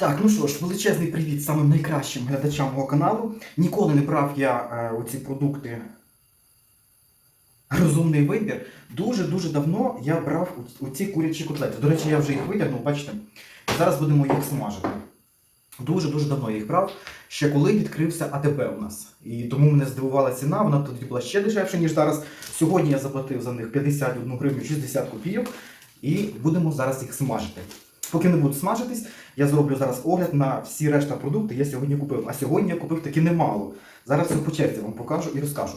Так, ну що ж, величезний привіт самим найкращим глядачам мого каналу. Ніколи не брав я е, оці продукти розумний вибір. Дуже-дуже давно я брав оці курячі котлети. До речі, я вже їх витягнув, бачите. Зараз будемо їх смажити. Дуже-дуже давно я їх брав, ще коли відкрився АТБ у нас. І тому мене здивувала ціна, вона тоді була ще дешевша, ніж зараз. Сьогодні я заплатив за них 51 гривню 60 копійок. І будемо зараз їх смажити. Поки не буду смажитись, я зроблю зараз огляд на всі решта продукти, я сьогодні купив. А сьогодні я купив таки немало. Зараз все по черзі вам покажу і розкажу.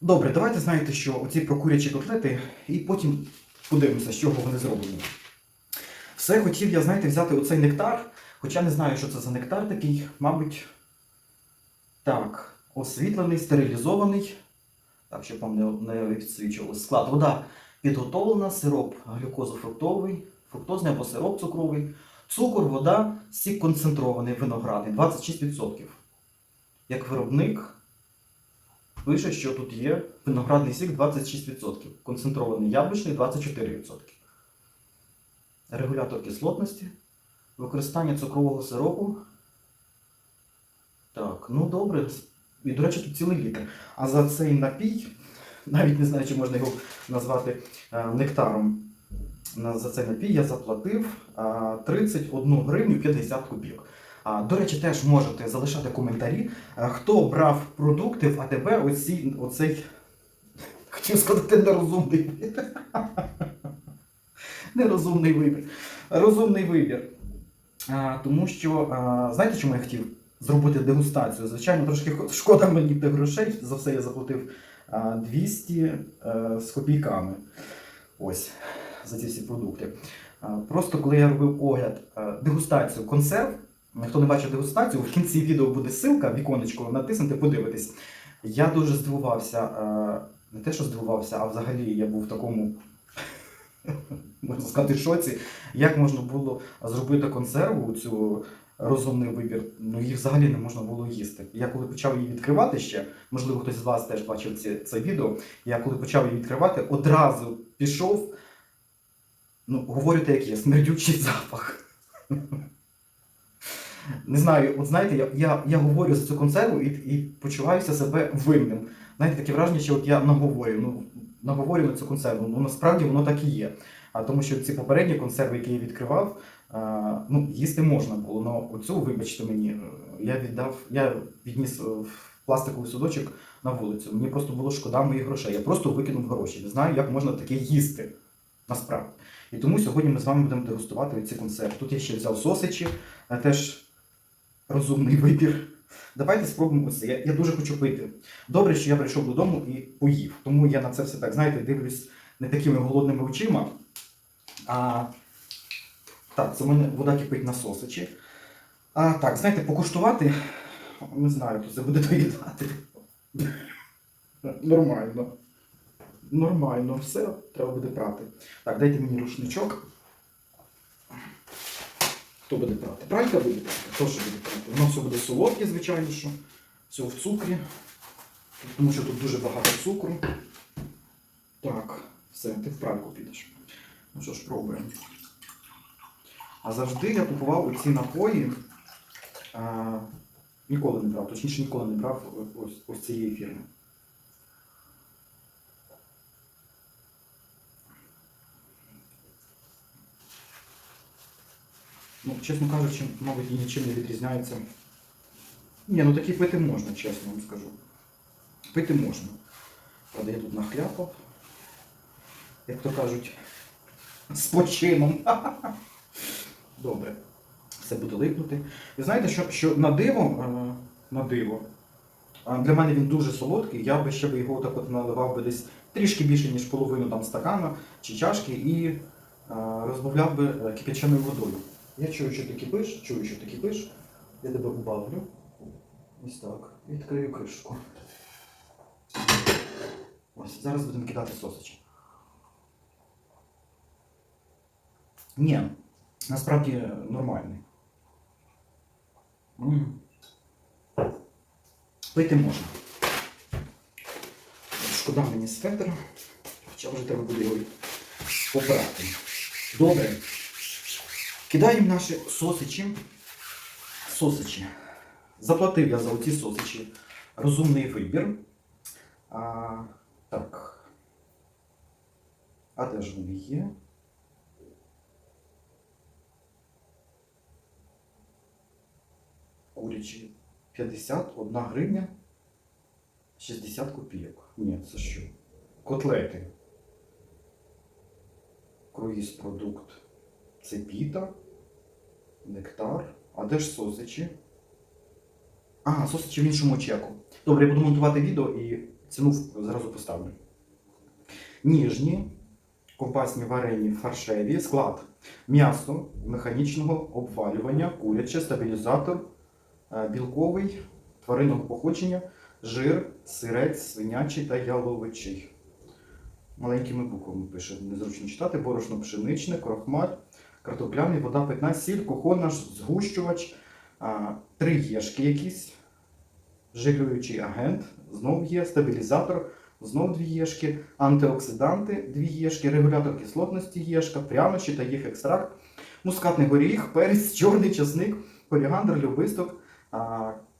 Добре, давайте знаєте, що оці прокурячі котлети, і потім подивимося, з чого вони зроблені. Все хотів я, знаєте, взяти оцей нектар, хоча не знаю, що це за нектар такий, мабуть. Так, освітлений, стерилізований. Так, щоб вам не, не відсвічувалося. Склад. Вода підготовлена, сироп глюкозофруктовий, фруктозний або сироп цукровий, цукор, вода, сік концентрований, виноградний 26%. Як виробник пише, що тут є виноградний сік 26%, концентрований яблучний 24%. Регулятор кислотності, використання цукрового сиропу. Так, ну добре. І, до речі, тут цілий літр. А за цей напій, навіть не знаю, чи можна його назвати е, нектаром. За цей напій я заплатив 31 гривню 50 копійок. До речі, теж можете залишати коментарі, хто брав продукти в АТБ оці, оцей, хотів сказати, нерозумний вибір. Нерозумний вибір. Розумний вибір. Тому що, знаєте, чому я хотів зробити дегустацію? Звичайно, трошки шкода мені тих грошей. За все я заплатив 200 е, з копійками. Ось за ці всі продукти. Просто коли я робив огляд, е, дегустацію консерв, хто не бачив дегустацію, в кінці відео буде ссылка, віконечко, натиснути, подивитись. Я дуже здивувався, е, не те, що здивувався, а взагалі я був в такому, можна сказати, шоці, як можна було зробити консерву, цю розумний вибір, ну її взагалі не можна було їсти. Я коли почав її відкривати ще, можливо, хтось з вас теж бачив ці, це відео, я коли почав її відкривати, одразу пішов ну, говорите, як є, смердючий запах. Не знаю, от знаєте, я, я, я говорю за цю консерву і, і почуваюся себе винним. Знаєте, таке враження, що от я наговорю, ну, наговорю на цю консерву. Ну, насправді воно так і є. А тому що ці попередні консерви, які я відкривав, а, ну, їсти можна було. але оцю, вибачте мені, я віддав, я відніс е, в пластиковий судочок на вулицю. Мені просто було шкода моїх грошей. Я просто викинув гроші. Не знаю, як можна таке їсти. Насправді. І тому сьогодні ми з вами будемо дегустувати ці консерви. Тут я ще взяв сосичі, е, теж розумний вибір. Давайте спробуємо оце. Я, я дуже хочу пити. Добре, що я прийшов додому і поїв. Тому я на це все так, знаєте, дивлюсь не такими голодними очима. А так, це мене вода кипить на сосичі. А так, знаєте, покуштувати, не знаю, то це буде доїдати. Нормально. Нормально, все, треба буде прати. Так, дайте мені рушничок. Хто буде прати? Пралька буде прати. Хто що буде прати? Воно все буде солодке, звичайно, що. Все в цукрі. Тому що тут дуже багато цукру. Так, все, ти в пральку підеш. Ну що ж, пробуємо. А завжди я купував оці напої. А, ніколи не брав, точніше ніколи не брав ось, ось цієї фірми. Ну, чесно кажучи, мабуть, і нічим не відрізняється. Ні, ну такі пити можна, чесно вам скажу. Пити можна. Правда, я тут нахляпав. Як то кажуть, з почином. Добре. Все буде липнути. Ви знаєте, що, що на диво, е, на диво, для мене він дуже солодкий, я би ще його так от наливав би десь трішки більше, ніж половину там стакана чи чашки, і е, розбавляв би е, кипяченою водою. Я чую, що ти кипиш, чую, що ти кипиш. Я тебе убавлю. Ось так. Відкрию кришку. Ось, зараз будемо кидати сосичі. Ні, насправді нормальний. М. Пити можна. Шкода мені светра, хоча вже треба буде його попрати. Добре. Кидаємо наші сосичі сосичі. Заплатив я за оці сосичі. Розумний вибір. А, так. А де ж вони є? Курячі 51 гривня 60 копійок. Ні, це що? Котлети. Круїз продукт. Це піта, нектар. А де ж сосичі? А, сосичі в іншому чеку. Добре, я буду монтувати відео і ціну зразу поставлю. Ніжні, ковбасні варені фаршеві, склад. М'ясо механічного обвалювання, куряче, стабілізатор, е, білковий, тваринного походження, жир, сирець, свинячий та яловичий. Маленькими буквами пише, незручно читати, борошно пшеничне, крохмаль, картопляний, вода питна, сіль, кухонна, згущувач, три єшки якісь, жилюючий агент, знов є, стабілізатор, знов дві єшки, антиоксиданти, дві єшки, регулятор кислотності єшка, прянощі та їх екстракт, мускатний горіх, перець, чорний часник, коріандр, любисток,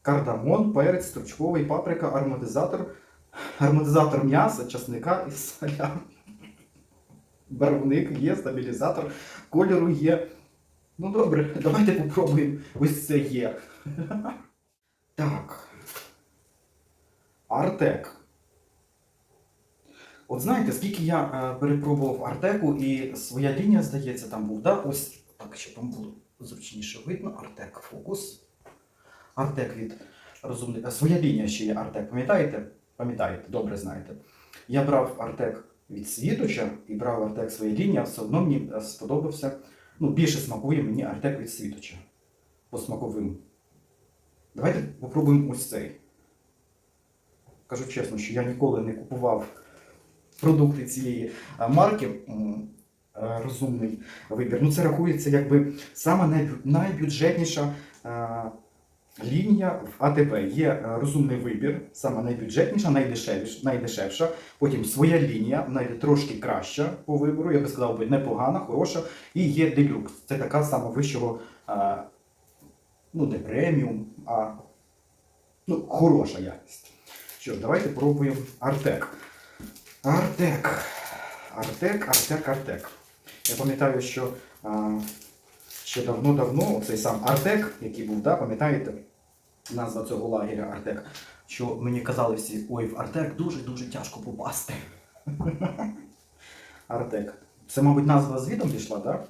кардамон, перець, стручковий, паприка, ароматизатор, ароматизатор м'яса, часника і салям. Барвник є, стабілізатор, кольору є. Ну добре, давайте попробуємо. Ось це є. Так. Артек. От знаєте, скільки я е, перепробував Артеку, і своя лінія, здається, там був, да? Ось так, щоб вам було зручніше видно. Артек фокус. Артек від розумний. е, Своя лінія ще є Артек. Пам'ятаєте? Пам'ятаєте, добре знаєте. Я брав Артек від Світоча і брав Артек своя лінія, все одно мені е, сподобався. Ну, більше смакує мені Артек від Світоча. По смаковим. Давайте попробуємо ось цей. Кажу чесно, що я ніколи не купував продукти цієї е, марки. Е, Розумний вибір. Ну, це рахується якби саме найбюджетніша лінія в АТБ. Є е, розумний вибір, саме найбюджетніша, найдешевіша, найдешевша. Потім своя лінія, вона йде трошки краща по вибору, я би сказав би непогана, хороша. І є делюкс. Це така сама вищого, е, ну не преміум, а ну, хороша якість. Що ж, давайте пробуємо Артек. Артек. Артек, Артек, Артек. Я пам'ятаю, що а, ще давно-давно цей сам Артек, який був, да, пам'ятаєте, назва цього лагеря Артек, що мені казали всі, ой, в Артек дуже-дуже тяжко попасти. Артек. Це, мабуть, назва звідом пішла, так?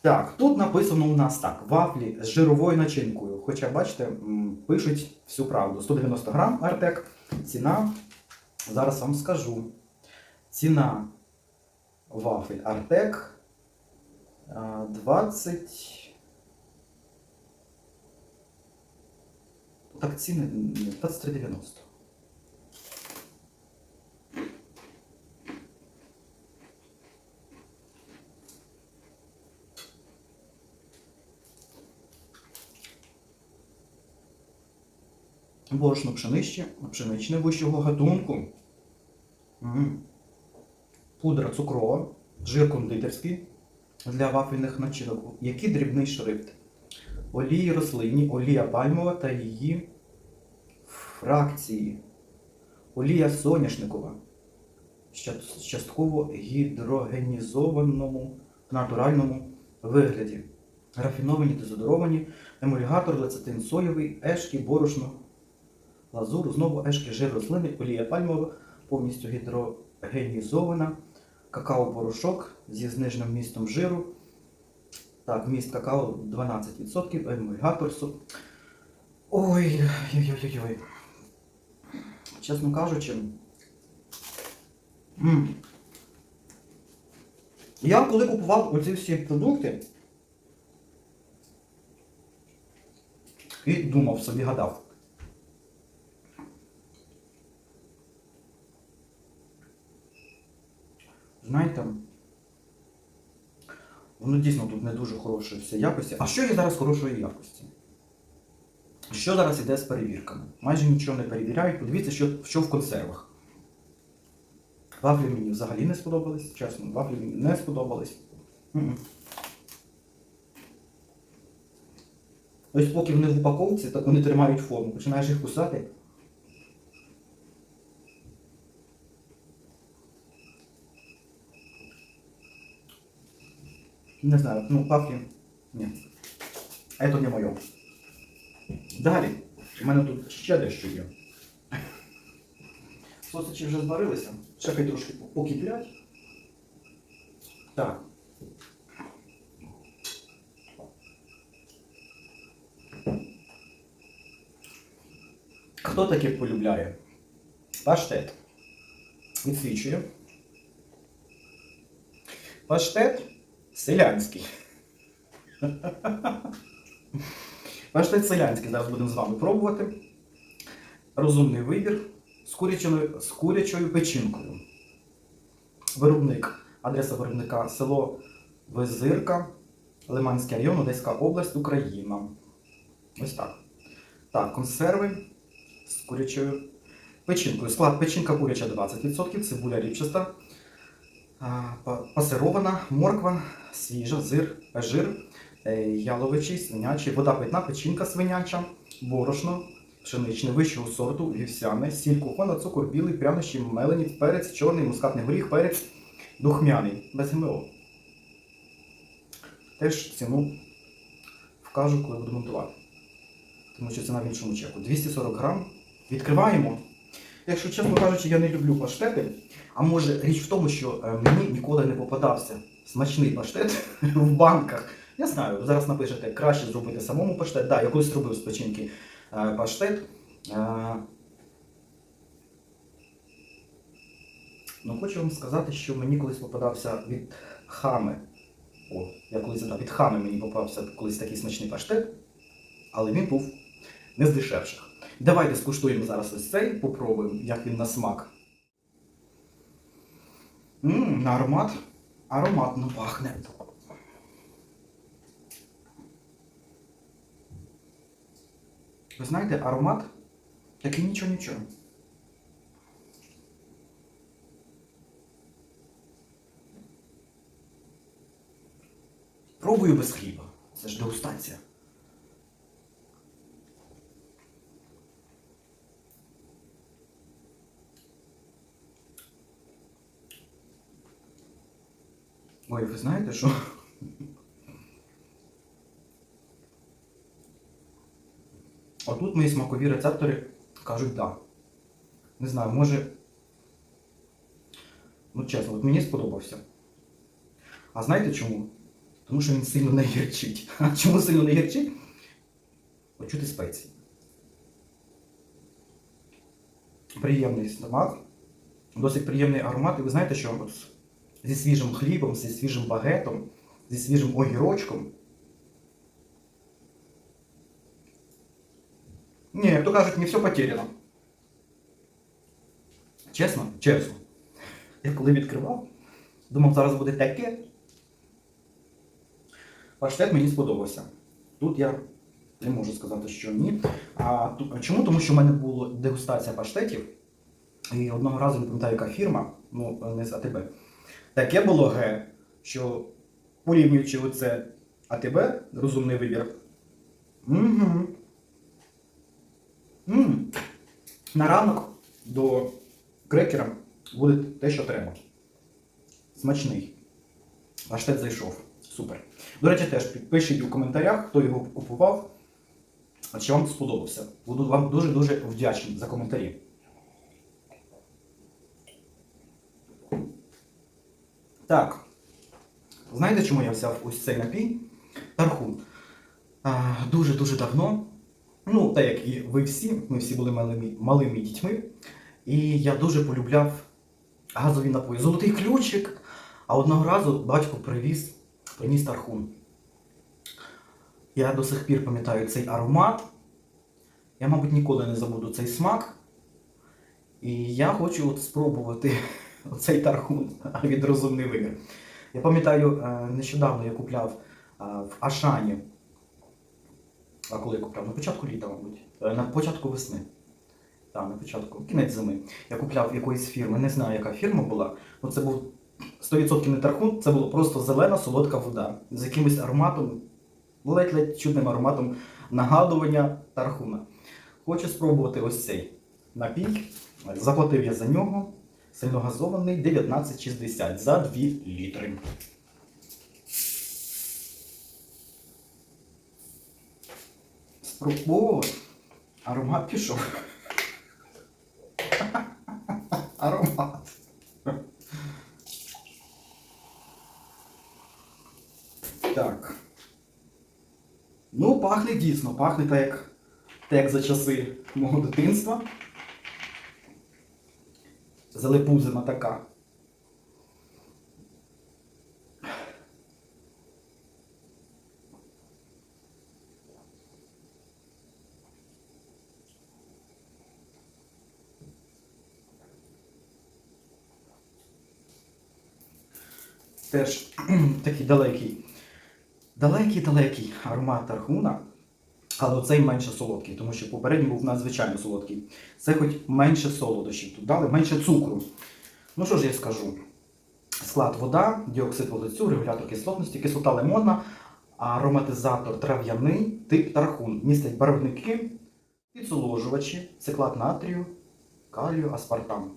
Так, тут написано у нас так: вафлі з жировою начинкою. Хоча, бачите, пишуть всю правду. 190 грам Артек. Ціна, зараз вам скажу. Ціна вафель Артек 20. Так, ціни ні, 23,90. Борошно пшеничне, пшеничне вищого гатунку. Пудра цукрова, жир кондитерський для вафельних начинок. Який дрібний шрифт? Олії рослинні, олія пальмова та її фракції. Олія соняшникова. Частково гідрогенізованому в натуральному вигляді. Рафіновані дезодоровані, емульгатор, лецитин соєвий, ешки, борошно, лазур, знову ешки, жир рослини, олія пальмова, повністю гідрогенізована, какао-порошок зі зниженим містом жиру. Так, міст какао 12%, емульгатор. со- Ой, ой-ой-ой. Чесно кажучи. Я коли купував оці всі продукти і думав собі, гадав. Знаєте, воно дійсно тут не дуже хорошої все якості. А що є зараз хорошої якості? Що зараз іде з перевірками? Майже нічого не перевіряють. Подивіться, що, що в консервах. Вафлі мені взагалі не сподобались, чесно, вафлі мені не сподобались. Ось поки вони в упаковці, так вони тримають форму. Починаєш їх кусати. Не знаю, ну папки. Ні. А це не моє. Далі. У мене тут ще дещо є. Сосичі вже зварилися. Ще хай трошки покиплять. Так. Хто таке полюбляє? Паштет. Відсвічує. Паштет селянський. Паштет селянський зараз будемо з вами пробувати. Розумний вибір з курячою, з курячою печінкою. Виробник. Адреса виробника село Визирка, Лиманський район, Одеська область, Україна. Ось так. Так, консерви з курячою печінкою. Склад печінка куряча 20%, цибуля ріпчаста, пасирована, морква, свіжа, зир, жир, е, яловичий, свинячий, вода питна, печінка свиняча, борошно, пшеничне вищого сорту, вівсяне, сіль, кухона, цукор, білий, прянощі, мелені, перець, чорний, мускатний горіх, перець, духмяний, без ГМО. Теж ціну вкажу, коли буду монтувати. Тому що ціна в іншому чеку. 240 грам. Відкриваємо. Якщо чесно кажучи, я не люблю паштети. А може річ в тому, що е, мені ніколи не попадався смачний паштет в банках. Я знаю, зараз напишете, краще зробити самому паштет. Так, да, я колись робив з печінки е, паштет. Е, Ну, хочу вам сказати, що мені колись попадався від хами. О, я колись задав, від хами мені попався колись такий смачний паштет, але він був не з дешевших. Давайте скуштуємо зараз ось цей, попробуємо, як він на смак. Ммм, на аромат. Ароматно пахне. Ви знаєте, аромат такий нічого-нічого. Пробую без хліба. Це ж дегустація. Ой, ви знаєте, що? Отут мої смакові рецептори кажуть да. Не знаю, може. Ну чесно, от мені сподобався. А знаєте чому? Тому що він сильно не гірчить. А чому сильно не гірчить? Почути спеції. Приємний смак, досить приємний аромат. І ви знаєте, що зі свіжим хлібом, зі свіжим багетом, зі свіжим огірочком. Ні, як то кажуть, не все потеряно. Чесно? Чесно. Я коли відкривав, думав, зараз буде таке. Паштет мені сподобався. Тут я не можу сказати, що ні. А чому? Тому що в мене була дегустація паштетів. І одного разу не пам'ятаю, яка фірма, ну не з АТБ. Таке було ге, що порівнюючи оце АТБ, розумний вибір. Угу. м На ранок до крекера буде те, що треба. Смачний. Паштет зайшов. Супер. До речі, теж підпишіть у коментарях, хто його купував, а чи вам сподобався. Буду вам дуже-дуже вдячний за коментарі. Так. Знаєте, чому я взяв ось цей напій? Тархун. Дуже-дуже давно. Ну, так як і ви всі, ми всі були малими, малими дітьми. І я дуже полюбляв газові напої. Золотий ключик. А одного разу батько привіз, приніс тархун. Я до сих пір пам'ятаю цей аромат. Я, мабуть, ніколи не забуду цей смак. І я хочу от спробувати цей тархун від розумний вибір. Я пам'ятаю, е, нещодавно я купляв е, в Ашані. А коли я купляв? На початку літа, мабуть. Е, На початку весни. Так, на початку, кінець зими. Я купляв якоїсь фірми, не знаю, яка фірма була. Ну, це був 100% не тархун, це була просто зелена солодка вода з якимось ароматом. ледь-ледь чудним ароматом нагадування тархуна. Хочу спробувати ось цей напій. Заплатив я за нього. Сильногазований 19,60 за 2 літри. Спробував. Аромат пішов. Аромат. Так. Ну, пахне дійсно, пахне так як, так як за часи мого дитинства. Залепузина така. Теж такий далекий. Далекий-далекий аромат тархуна, але оцей менше солодкий, тому що попередній був надзвичайно солодкий. Це хоч менше солодощів тут дали, менше цукру. Ну що ж я скажу? Склад вода, діоксид вуглецю, регулятор кислотності, кислота лимонна, ароматизатор трав'яний, тип тархун. Містить барвники, підсоложувачі, циклат натрію, калію, аспартам.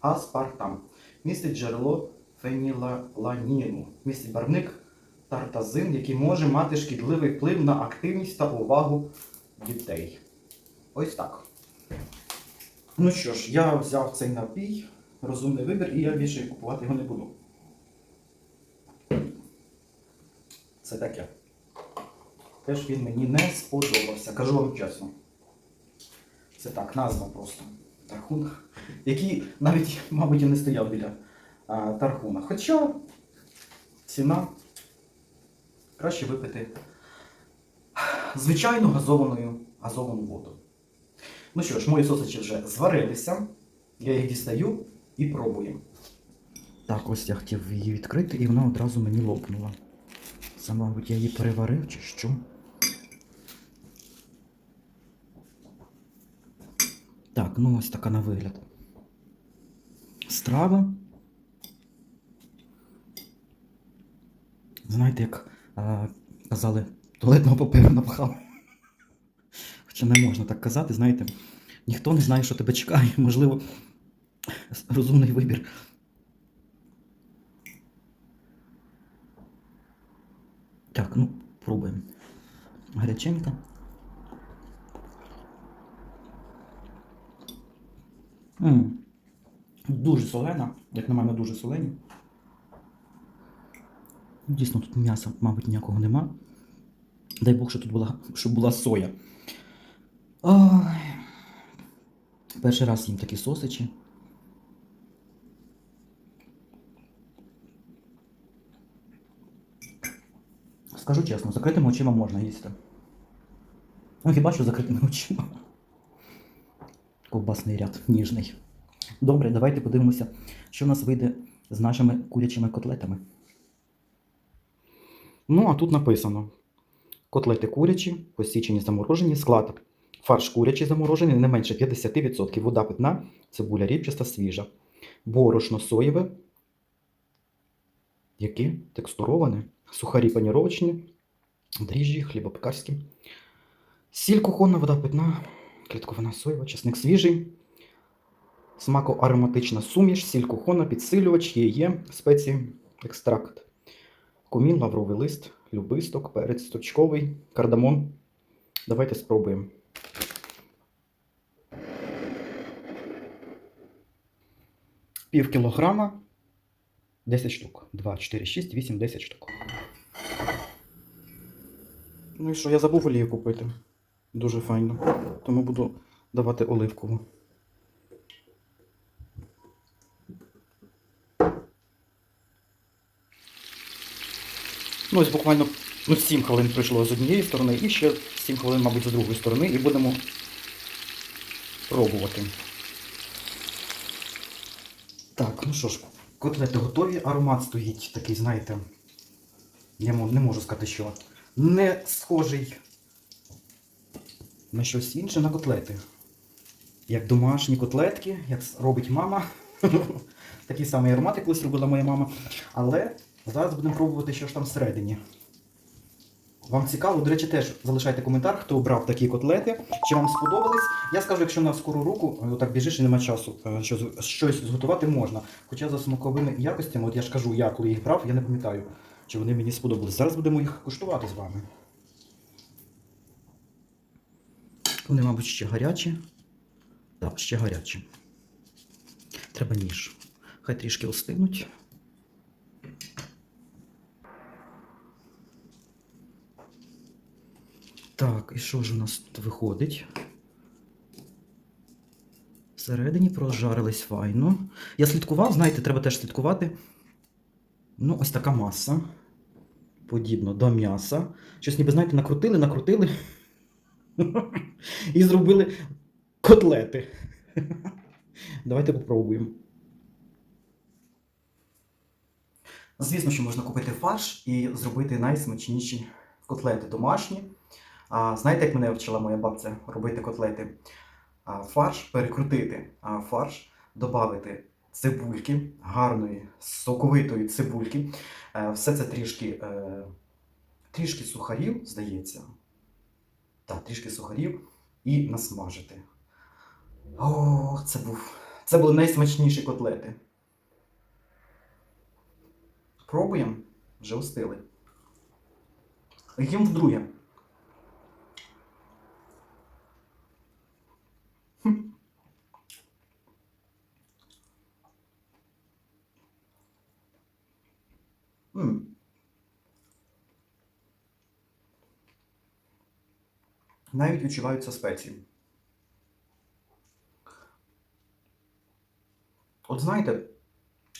Аспартам. Містить джерело фенілаланіну. Містить барвник тартазин, який може мати шкідливий вплив на активність та увагу дітей. Ось так. Ну що ж, я взяв цей напій, розумний вибір, і я більше купувати його не буду. Це таке. Теж він мені не сподобався, кажу вам чесно. Це так, назва просто. Тархун, який навіть, мабуть, і не стояв біля а, тархуна. Хоча ціна краще випити звичайну газованою газовану воду. Ну що ж, мої сосичі вже зварилися. Я їх дістаю і пробую. Так, ось я хотів її відкрити, і вона одразу мені лопнула. Це, мабуть, я її переварив чи що. Так, ну ось така на вигляд. Страва. Знаєте, як казали, туалетного паперу напхав. Хоча не можна так казати, знаєте, ніхто не знає, що тебе чекає. Можливо, розумний вибір. Так, ну, пробуємо. Гаряченька. Дуже солена, як на мене, дуже солені. Дійсно, тут м'яса, мабуть, ніякого нема. Дай Бог, що тут була, щоб була соя. Ой. Перший раз їм такі сосичі. Скажу чесно, закритими очима можна їсти. Ну, хіба що закритими очима. Ковбасний ряд ніжний. Добре, давайте подивимося, що в нас вийде з нашими курячими котлетами. Ну, а тут написано: котлети курячі, посічені заморожені, склад. Фарш курячий заморожений не менше 50%, вода питна, цибуля ріпчаста, свіжа. Борошно соєве. Які? Текстуроване. Сухарі паніровочні, дріжджі, хлібопекарські. Сіль кухонна, вода питна, клітковина соєва, чесник свіжий. Смако-ароматична суміш, сіль кухонна, підсилювач, є, спеції, екстракт. Кумін, лавровий лист, любисток, перець стручковий, кардамон. Давайте спробуємо. Пів кілограма, 10 штук. 2, 4, 6, 8, 10 штук. Ну і що, я забув олію купити. Дуже файно. Тому буду давати оливкову. Ну, ось буквально ну, 7 хвилин пройшло з однієї сторони і ще 7 хвилин, мабуть, з другої сторони, і будемо пробувати. Так, ну що ж, котлети готові, аромат стоїть такий, знаєте, я не можу сказати, що не схожий на щось інше на котлети. Як домашні котлетки, як робить мама. Такий самий аромат, як колись робила моя мама. Але зараз будемо пробувати, що ж там всередині. Вам цікаво, до речі, теж залишайте коментар, хто обрав такі котлети, чи вам сподобались. Я скажу, якщо на скору руку, е, так біжиш і нема часу, е, що щось зготувати можна. Хоча за смаковими якостями, от я ж кажу, я коли їх брав, я не пам'ятаю, чи вони мені сподобались. Зараз будемо їх куштувати з вами. Вони, мабуть, ще гарячі. Так, ще гарячі. Треба ніж. Хай трішки остинуть. Так, і що ж у нас тут виходить? Всередині прожарились файно. Я слідкував, знаєте, треба теж слідкувати. Ну, ось така маса. Подібно до м'яса. Щось ніби, знаєте, накрутили, накрутили. І зробили котлети. Давайте попробуємо. Звісно, що можна купити фарш і зробити найсмачніші котлети домашні. А, знаєте, як мене вчила моя бабця робити котлети? А, фарш перекрутити, а фарш додати цибульки, гарної, соковитої цибульки. Е, все це трішки, е, трішки сухарів, здається. Так, трішки сухарів і насмажити. О, це був. Це були найсмачніші котлети. Пробуємо. Вже устили. Їм вдруге. Хм. М. Навіть відчуваються спеції. От знаєте,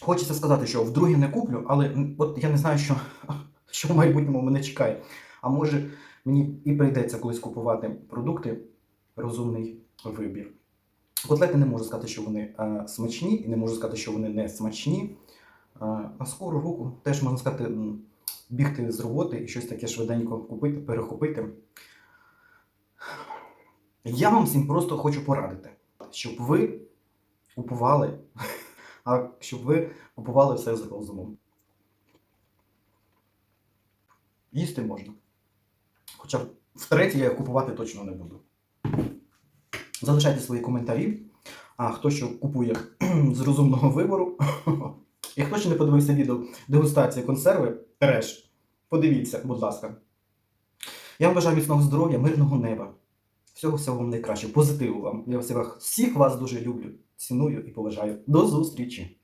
хочеться сказати, що вдруге не куплю, але от я не знаю, що, що в майбутньому мене чекає. А може, мені і прийдеться колись купувати продукти, розумний вибір. Котлети не можу сказати, що вони е, смачні, і не можу сказати, що вони не смачні. Е, на скору руку теж можна сказати, бігти з роботи і щось таке швиденько купити, перехопити. Я вам всім просто хочу порадити, щоб ви купували, а щоб ви купували все з розумом. Їсти можна. Хоча втретє я купувати точно не буду. Залишайте свої коментарі. А хто що купує з розумного вибору. І хто ще не подивився відео дегустації консерви, треш, подивіться, будь ласка. Я вам бажаю міцного здоров'я, мирного неба. Всього всього вам найкраще, позитиву вам. Я всіх вас дуже люблю, ціную і поважаю. До зустрічі!